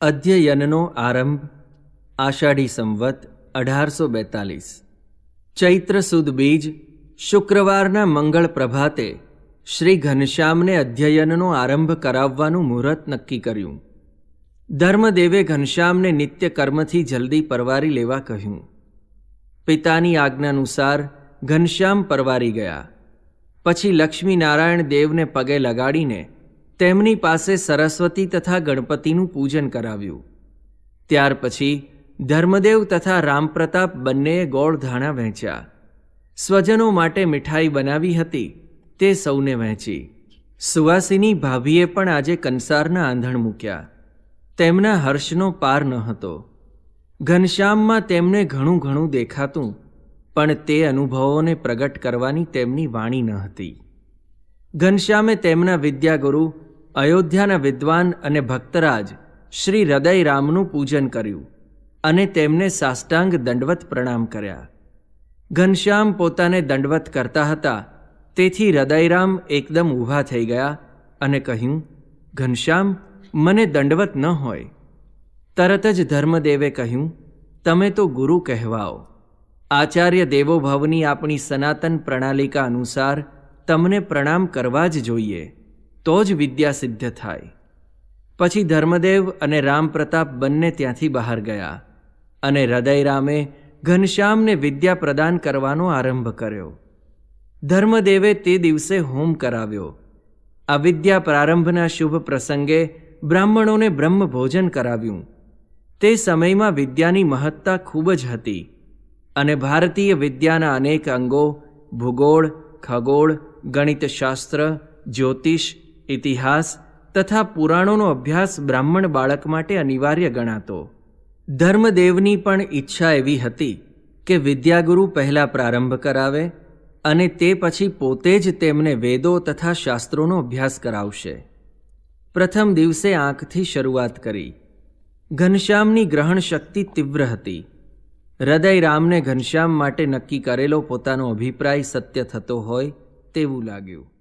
અધ્યયનનો આરંભ આષાઢી સંવત અઢારસો બેતાલીસ. ચૈત્ર સુદ બીજ શુક્રવારના મંગળ પ્રભાતે શ્રી ઘનશ્યામને અધ્યયનનો આરંભ કરાવવાનું મુહૂર્ત નક્કી કર્યું. ધર્મદેવે ઘનશ્યામને નિત્ય કર્મથી જલ્દી પરવારી લેવા કહ્યું. પિતાની આજ્ઞાનુસાર ઘનશ્યામ પરવારી ગયા. પછી લક્ષ્મીનારાયણ દેવને પગે લગાડીને તેમની પાસે સરસ્વતી તથા ગણપતિનું પૂજન કરાવ્યું. ત્યાર પછી ધર્મદેવ તથા રામપ્રતાપ બંનેએ ગોળધાણા વહેંચ્યા. સ્વજનો માટે મીઠાઈ બનાવી હતી, તે સૌને વહેંચી. સુવાસીની ભાભીએ પણ આજે કંસારના આંધણ મૂક્યા. તેમના હર્ષનો પાર ન હતો. ઘનશ્યામમાં તેમને ઘણું ઘણું દેખાતું, પણ તે અનુભવોને પ્રગટ કરવાની તેમની વાણી ન હતી. ઘનશ્યામે તેમના વિદ્યાગુરુ અયોધ્યાના વિદ્વાન અને ભક્તરાજ શ્રી હૃદયરામનું પૂજન કર્યું અને તેમને સાષ્ટાંગ દંડવત પ્રણામ કર્યા. ઘનશ્યામ પોતાને દંડવત કરતા હતા, તેથી હૃદયરામ એકદમ ઊભા થઈ ગયા અને કહ્યું, ઘનશ્યામ, મને દંડવત ન હોય. તરત જ ધર્મદેવે કહ્યું, તમે તો ગુરુ કહેવાઓ. આચાર્ય દેવોભવની આપણી સનાતન પ્રણાલિકા અનુસાર તમને પ્રણામ કરવા જ જોઈએ. તો જ વિદ્યા સિદ્ધ થાય. પછી ધર્મદેવ અને રામપ્રતાપ બંને ત્યાંથી બહાર ગયા અને હૃદયરામે ઘનશ્યામને વિદ્યા પ્રદાન કરવાનો આરંભ કર્યો. ધર્મદેવે તે દિવસે હોમ કરાવ્યો. આ વિદ્યા પ્રારંભના શુભ પ્રસંગે બ્રાહ્મણોને બ્રહ્મ ભોજન કરાવ્યું. તે સમયમાં વિદ્યાની મહત્તા ખૂબ જ હતી અને ભારતીય વિદ્યાના અનેક અંગો ભૂગોળ, ખગોળ, ગણિતશાસ્ત્ર, જ્યોતિષ ઇતિહાસ તથા પુરાણોનો અભ્યાસ બ્રાહ્મણ બાળક માટે અનિવાર્ય ગણાતો. ધર્મદેવની પણ ઈચ્છા એવી હતી કે વિદ્યાગુરુ પહેલાં પ્રારંભ કરાવે અને તે પછી પોતે જ તેમને વેદો તથા શાસ્ત્રોનો અભ્યાસ કરાવશે. પ્રથમ દિવસે આંખથી શરૂઆત કરી. ઘનશ્યામની ગ્રહણ શક્તિ તીવ્ર હતી. હૃદય રામને ઘનશ્યામ માટે નક્કી કરેલો પોતાનો અભિપ્રાય સત્ય થતો હોય તેવું લાગ્યું.